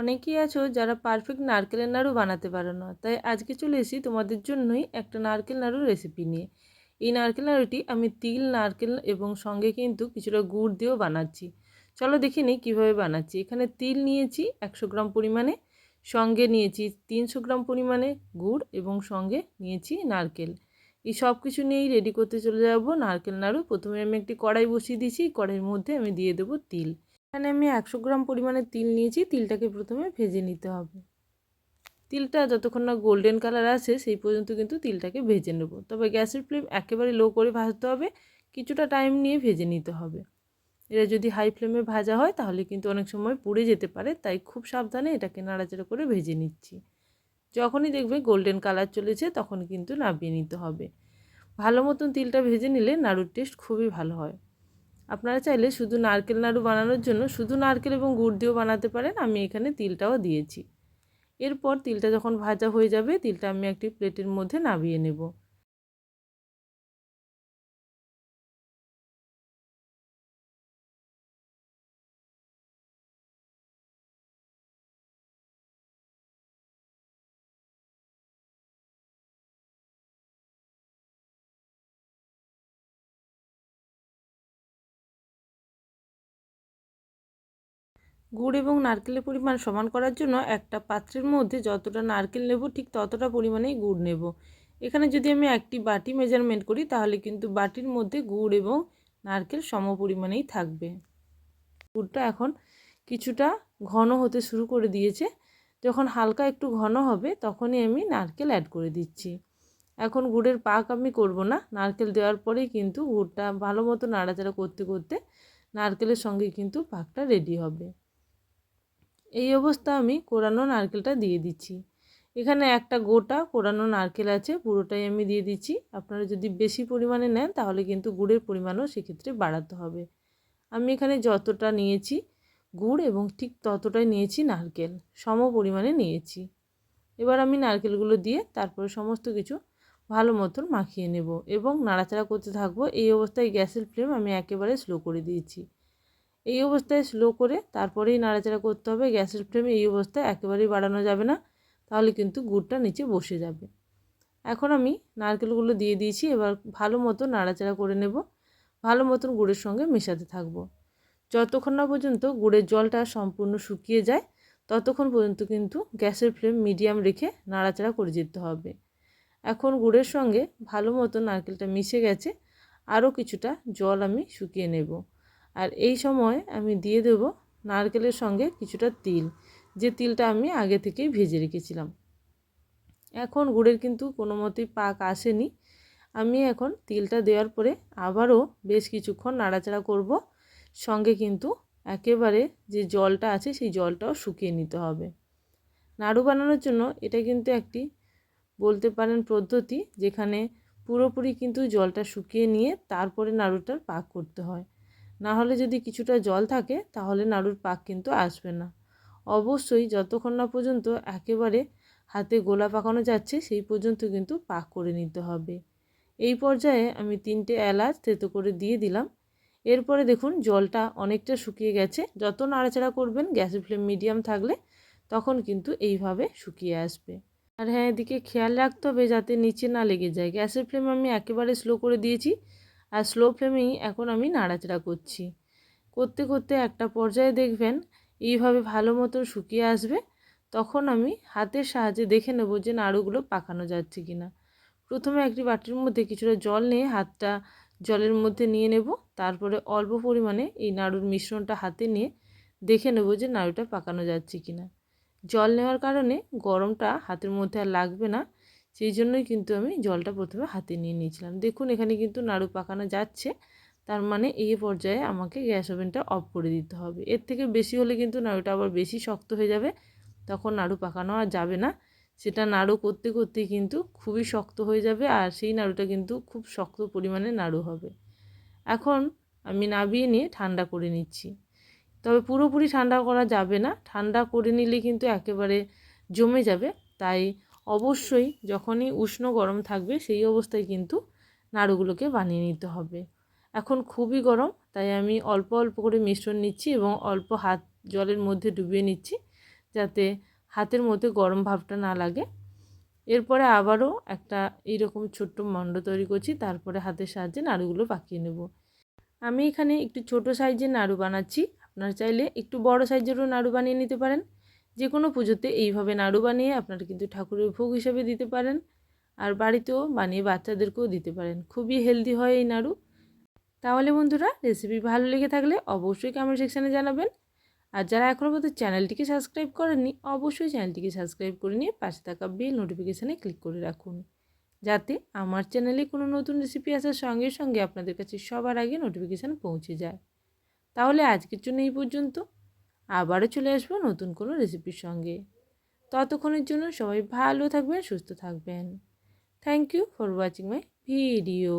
অনেকেই আছো যারা পারফেক্ট নারকেলের নাড়ু বানাতে পারো না। তাই আজকে চলে এসেছি তোমাদের জন্যই একটা নারকেল নাড়ুর রেসিপি নিয়ে। এই নারকেল নাড়ুটি আমি তিল, নারকেল এবং সঙ্গে কিন্তু কিছুটা গুড় দিয়েও বানাচ্ছি। চলো দেখে নিই কীভাবে বানাচ্ছি। এখানে তিল নিয়েছি একশো গ্রাম পরিমাণে, সঙ্গে নিয়েছি তিনশো গ্রাম পরিমাণে গুড় এবং সঙ্গে নিয়েছি নারকেল। এই সব কিছু নিয়েই রেডি করতে চলে যাব নারকেল নাড়ু। প্রথমে আমি একটি কড়াই বসিয়ে দিয়েছি, কড়াইয়ের মধ্যে আমি দিয়ে দেবো তিল। এখানে আমি একশো গ্রাম পরিমাণে তিল নিয়েছি, তিলটাকে প্রথমে ভেজে নিতে হবে। তিলটা যতক্ষণ না গোল্ডেন কালার আসে সেই পর্যন্ত কিন্তু তিলটাকে ভেজে নেব। তবে গ্যাসের ফ্লেম একেবারে লো করে ভাজতে হবে, কিছুটা টাইম নিয়ে ভেজে নিতে হবে। এটা যদি হাই ফ্লেমে ভাজা হয়, তাহলে কিন্তু অনেক সময় পুড়ে যেতে পারে, তাই খুব সাবধানে এটাকে নাড়াচাড়া করে ভেজে নিচ্ছি। যখনই দেখবে গোল্ডেন কালার চলেছে, তখন কিন্তু নামিয়ে নিতে হবে। ভালো মতন তিলটা ভেজে নিলে নাড়ুর টেস্ট খুবই ভালো হয়। আপনারা চাইলে শুধু নারকেল নাড়ু বানানোর জন্য শুধু নারকেল এবং গুড় দিয়েও বানাতে পারেন। আমি এখানে তিলটাও দিয়েছি। এরপর তিলটা যখন ভাজা হয়ে যাবে, তিলটা আমি একটি প্লেটের মধ্যে নামিয়ে নেব। গুড় এবং নারকেলের পরিমাণ সমান করার জন্য একটা পাত্রের মধ্যে যতটা নারকেল নেব ঠিক ততটা পরিমাণেই গুড় নেব। এখানে যদি আমি একটি বাটি মেজারমেন্ট করি, তাহলে কিন্তু বাটির মধ্যে গুড় এবং নারকেল সম পরিমাণেই থাকবে। গুড়টা এখন কিছুটা ঘন হতে শুরু করে দিয়েছে। যখন হালকা একটু ঘন হবে, তখনই আমি নারকেল অ্যাড করে দিচ্ছি। এখন গুড়ের পাক আমি করব না। নারকেল দেওয়ার পরেই কিন্তু গুড়টা ভালো মতো নাড়াচাড়া করতে করতে নারকেলের সঙ্গে কিন্তু পাকটা রেডি হবে। এই অবস্থা আমি কোরানো নারকেলটা দিয়ে দিচ্ছি। এখানে একটা গোটা কোরানো নারকেল আছে, পুরোটাই আমি দিয়ে দিচ্ছি। আপনারা যদি বেশি পরিমাণে নেন, তাহলে কিন্তু গুড়ের পরিমাণও সেক্ষেত্রে বাড়াতে হবে। আমি এখানে যতটা নিয়েছি, গুড় এবং ঠিক ততটাই নিয়েছি নারকেল, সম পরিমাণে নিয়েছি। এবার আমি নারকেলগুলো দিয়ে তারপরে সমস্ত কিছু ভালো মতন মাখিয়ে নেব এবং নাড়াচাড়া করতে থাকব। এই অবস্থায় গ্যাসের ফ্লেম আমি একেবারে স্লো করে দিয়েছি। এই অবস্থায় স্লো করে তারপরেই নাড়াচাড়া করতে হবে। গ্যাসের ফ্লেমে এই অবস্থায় একেবারেই বাড়ানো যাবে না, তাহলে কিন্তু গুড়টা নিচে বসে যাবে। এখন আমি নারকেলগুলো দিয়ে দিয়েছি, এবার ভালো মতো নাড়াচাড়া করে নেব। ভালো মতন গুড়ের সঙ্গে মেশাতে থাকব। যতক্ষণ না পর্যন্ত গুড়ের জলটা সম্পূর্ণ শুকিয়ে যায়, ততক্ষণ পর্যন্ত কিন্তু গ্যাসের ফ্লেম মিডিয়াম রেখে নাড়াচাড়া করে যেতে হবে। এখন গুড়ের সঙ্গে ভালো মতো নারকেলটা মিশে গেছে, আরও কিছুটা জল আমি শুকিয়ে নেব। আর এই সময় আমি দিয়ে দেব নারকেলের সঙ্গে কিছুটা তিল। যে তিলটা আমি আগে থেকেই ভেজে রেখেছিলাম। এখন গুড়ের কিন্তু কোনো মতেই পাক আসেনি। আমি এখন তিলটা দেওয়ার পরে আবারও বেশ কিছুক্ষণ নাড়াচাড়া করব। সঙ্গে কিন্তু একেবারে যে জলটা আছে সেই জলটাও শুকিয়ে নিতে হবে। নাড়ু বানানোর জন্য এটা কিন্তু একটি বলতে পারেন পদ্ধতি, যেখানে পুরোপুরি কিন্তু জলটা শুকিয়ে নিয়ে তারপরে নাড়ুটার পাক করতে হয়। না হলে যদি কিছুটা জল থাকে, তাহলে নাড়ুর পাক কিন্তু আসবে না। অবশ্যই যতক্ষণ না পর্যন্ত একেবারে হাতে গোলা পাকানো যাচ্ছে, সেই পর্যন্ত কিন্তু পাক করে নিতে হবে। এই পর্যায়ে আমি তিনটে এলাচ থেতো করে দিয়ে দিলাম। এরপরে দেখুন, জলটা অনেকটা শুকিয়ে গেছে। যত নাড়াচাড়া করবেন গ্যাসের ফ্লেম মিডিয়াম থাকলে তখন কিন্তু এইভাবে শুকিয়ে আসবে। আর হ্যাঁ এদিকে খেয়াল রাখতে হবে যাতে নিচে না লেগে যায়। গ্যাসের ফ্লেম আমি একেবারে স্লো করে দিয়েছি। আর স্লো ফ্লেমেই এখন আমি নাড়াচাড়া করছি। করতে করতে একটা পর্যায়ে দেখবেন এইভাবে ভালো মতো শুকিয়ে আসবে, তখন আমি হাতের সাহায্যে দেখে নেব যে নাড়ুগুলো পাকানো যাচ্ছে কি না প্রথমে একটি বাটির মধ্যে কিছুটা জল নিয়ে হাতটা জলের মধ্যে নিয়ে নেব, তারপরে অল্প পরিমাণে এই নাড়ুর মিশ্রণটা হাতে নিয়ে দেখে নেব যে নাড়ুটা পাকানো যাচ্ছে কি না জল নেওয়ার কারণে গরমটা হাতের মধ্যে আর লাগবে না সেই জন্যই কিন্তু আমি জলটা প্রথমে হাতে নিয়ে নিয়েছিলাম। দেখুন, এখানে কিন্তু নাড়ু পাকানো যাচ্ছে। তার মানে এই পর্যায়ে আমাকে গ্যাস ওভেনটা অফ করে দিতে হবে। এর থেকে বেশি হলে কিন্তু নাড়ুটা আবার বেশি শক্ত হয়ে যাবে। তখন নাড়ু পাকানো আর যাবে না। সেটা নাড়ু করতে করতেই কিন্তু খুবই শক্ত হয়ে যাবে আর সেই নাড়ুটা কিন্তু খুব শক্ত পরিমাণে নাড়ু হবে। এখন আমি নাবিয়ে নিয়ে ঠান্ডা করে নিচ্ছি। তবে পুরোপুরি ঠান্ডা করা যাবে না। ঠান্ডা করে নিলে কিন্তু একেবারে জমে যাবে। তাই অবশ্যই যখনই উষ্ণ গরম থাকবে সেই অবস্থায় কিন্তু নাড়ুগুলোকে বানিয়ে নিতে হবে। এখন খুবই গরম, তাই আমি অল্প অল্প করে মিশ্রণ নিচ্ছি এবং অল্প হাত জলের মধ্যে ডুবিয়ে নিচ্ছি যাতে হাতের মধ্যে গরম ভাবটা না লাগে। এরপরে আবারও একটা এইরকম ছোট্ট মণ্ড তৈরি করছি, তারপরে হাতের সাহায্যে নাড়ুগুলো পাকিয়ে নেব। আমি এখানে একটু ছোট সাইজের নাড়ু বানাচ্ছি, আপনারা চাইলে একটু বড় সাইজেরও নাড়ু বানিয়ে নিতে পারেন। যে কোনো পুজোতে এইভাবে নাড়ু বানিয়ে আপনারা কিন্তু ঠাকুরের ভোগ হিসেবে দিতে পারেন। আর বাড়িতেও বানিয়ে বাচ্চাদেরকেও দিতে পারেন। খুবই হেলদি হয় এই নাড়ু। তাহলে বন্ধুরা রেসিপি ভালো লেগে থাকলে অবশ্যই কমেন্ট সেকশানে জানাবেন। আর যারা এখনও পর্যন্ত চ্যানেলটিকে সাবস্ক্রাইব করেননি, অবশ্যই চ্যানেলটিকে সাবস্ক্রাইব করে নিয়ে পাশে থাকা বেল নোটিফিকেশানে ক্লিক করে রাখুন। যাতে আমার চ্যানেলে কোনো নতুন রেসিপি আসার সঙ্গে সঙ্গে আপনাদের কাছে সবার আগে নোটিফিকেশান পৌঁছে যায়। তাহলে আজকের জন্য এই পর্যন্ত। আবারও চলে আসব নতুন কোনো রেসিপির সঙ্গে। ততক্ষণের জন্য সবাই ভালো থাকবেন, সুস্থ থাকবেন। Thank you for watching my video